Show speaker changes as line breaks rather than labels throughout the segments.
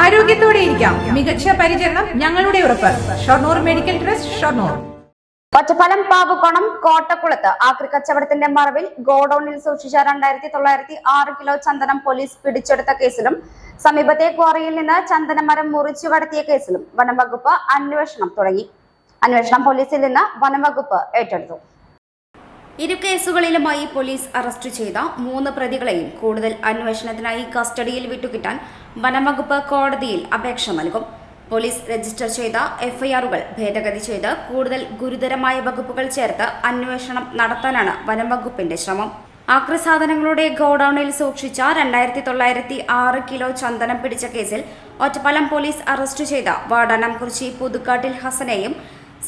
ആരോഗ്യത്തോടെ ഇരിക്കാം. മികച്ച പരിചരണം ഞങ്ങളുടെ ഉറപ്പ്. Shoranur medical trust Shoranur.
Ottapalam Pavukonam കോട്ടക്കുളത്ത് ആക്രി കച്ചവടത്തിന്റെ മറവിൽ ഗോഡൌണിൽ സൂക്ഷിച്ച രണ്ടായിരത്തി തൊള്ളായിരത്തി ആറ് കിലോ ചന്ദനം പോലീസ് പിടിച്ചെടുത്ത കേസിലും സമീപത്തെ ക്വാറിയിൽ നിന്ന് ചന്ദനമരം മുറിച്ചു കടത്തിയ കേസിലും വനംവകുപ്പ് അന്വേഷണം തുടങ്ങി. അന്വേഷണം പോലീസിൽ നിന്ന് വനംവകുപ്പ് ഏറ്റെടുത്തു. ഇരു കേസുകളിലുമായി പോലീസ് അറസ്റ്റ് ചെയ്ത മൂന്ന് പ്രതികളെയും കൂടുതൽ അന്വേഷണത്തിനായി കസ്റ്റഡിയിൽ വിട്ടുകിട്ടാൻ വനംവകുപ്പ് കോടതിയിൽ അപേക്ഷ നൽകും. പോലീസ് രജിസ്റ്റർ ചെയ്ത എഫ്ഐആറുകൾ ഭേദഗതി ചെയ്ത് കൂടുതൽ ഗുരുതരമായ വകുപ്പുകൾ ചേർത്ത് അന്വേഷണം നടത്താനാണ് വനംവകുപ്പിന്റെ ശ്രമം. ആക്രസാധനങ്ങളുടെ ഗോഡൌണിൽ സൂക്ഷിച്ച രണ്ടായിരത്തി തൊള്ളായിരത്തി ആറ് കിലോ ചന്ദനം പിടിച്ച കേസിൽ ഒറ്റപ്പാലം പോലീസ് അറസ്റ്റ് ചെയ്ത വാടാനം കുറിച്ചി പുതുക്കാട്ടിൽ ഹസനെയും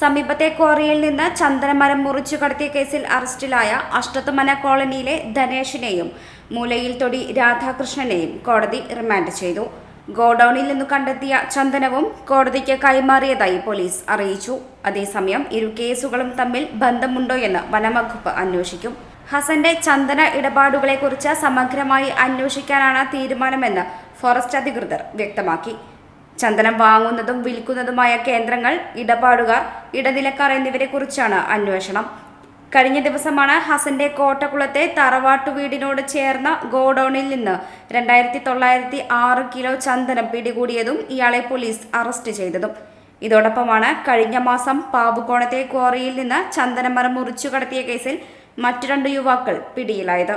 സമീപത്തെ ക്വാറിയിൽ നിന്ന് ചന്ദനമരം മുറിച്ചു കടത്തിയ കേസിൽ അറസ്റ്റിലായ അഷ്ടത്തുമന കോളനിയിലെ ധനേഷിനെയും മൂലയിൽ തൊടി രാധാകൃഷ്ണനെയും കോടതി റിമാൻഡ് ചെയ്തു. ഗോഡൌണിൽ നിന്ന് കണ്ടെത്തിയ ചന്ദനവും കോടതിക്ക് കൈമാറിയതായി പോലീസ് അറിയിച്ചു. അതേസമയം ഇരു കേസുകളും തമ്മിൽ ബന്ധമുണ്ടോയെന്ന് വനംവകുപ്പ് അന്വേഷിക്കും. ഹസന്റെ ചന്ദന ഇടപാടുകളെക്കുറിച്ച് സമഗ്രമായി അന്വേഷിക്കാനാണ് തീരുമാനമെന്ന് ഫോറസ്റ്റ് അധികൃതർ വ്യക്തമാക്കി. ചന്ദനം വാങ്ങുന്നതും വിൽക്കുന്നതുമായ കേന്ദ്രങ്ങൾ ഇടപാടുകാർ ഇടനിലക്കാർ എന്നിവരെക്കുറിച്ചാണ് അന്വേഷണം. കഴിഞ്ഞ ദിവസമാണ് ഹസന്റെ കോട്ടക്കുളത്തെ തറവാട്ടു വീടിനോട് ചേർന്ന ഗോഡൌണിൽ നിന്ന് രണ്ടായിരത്തി തൊള്ളായിരത്തി ആറ് കിലോ ചന്ദനം പിടികൂടിയതും ഇയാളെ പോലീസ് അറസ്റ്റ് ചെയ്തതും. ഇതോടൊപ്പമാണ് കഴിഞ്ഞ മാസം പാവുകോണത്തെ ക്വാറിയിൽ നിന്ന് ചന്ദനമരം മുറിച്ചു കടത്തിയ കേസിൽ മറ്റു രണ്ട് യുവാക്കൾ പിടിയിലായത്.